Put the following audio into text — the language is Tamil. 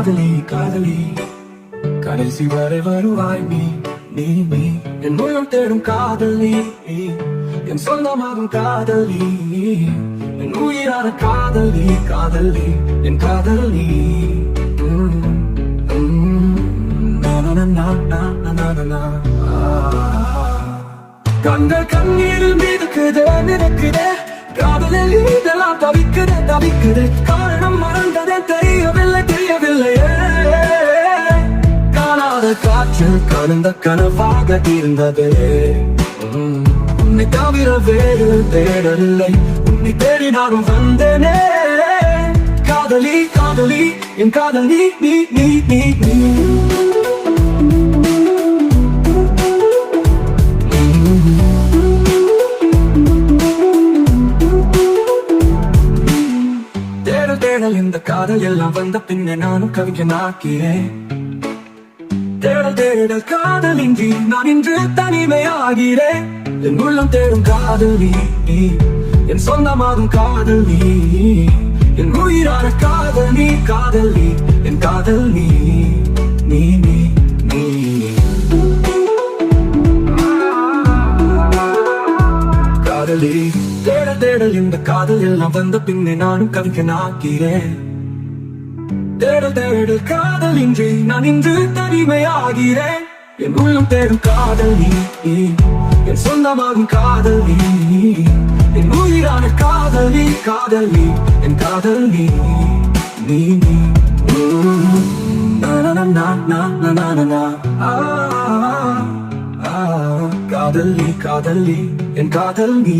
காதலி காதலி. கடைசி வரை வருவாய் நீ நீ நீ. என் உயிர் தேடும் காதலி என் சொந்தமாகும் காதலி. என் உயிரான காதலி காதலி. என் காதலி. கண்கள் கண்ணீரில் மீதுக்குது நினைக்குது காதலில் இதெல்லாம் தவிக்குது தவிக்குது. காரணம் மறந்ததே தெரியவில்லை. மனசில் கலந்த கனவாக இருந்தது. உன்னை தவிர வேறு தேடவில்லை. உன்னை தேடி நானும் வந்தேனே. காதலி காதலி என் காதலி நீ நீ நீ நீ. தேடல் தேடல் இந்த காதல் எல்லாம் வந்த பின்னே நானும் கவிஞனாக்கிறேன் தேடல் தேடல் காதலின்றி நான் இன்று தனிமையாகிறேன் என் உள்ளம் தேடும் காதலி என் சொந்தமாகும் காதலி என் உயிரான காதலி காதலி என் காதல் நீ நீ நீ. நீ காதலி தேடல் தேடல் இந்த காதல் எல்லாம் வந்த பின்னே நானும் கவிக்க நாக்கிறேன் தேடல் தேடல் காதல் இன்றி நான் இன்று தனிமையாகிறேன். என் உள்ளம் தேடும் காதல் நீ என் சொந்தமாகும் காதல் நீ என் உயிரான காதல் நீ காதல் நீ. என் காதல் நீ நீ நீ. காதல் நீ காதல் நீ. என் காதல் நீ.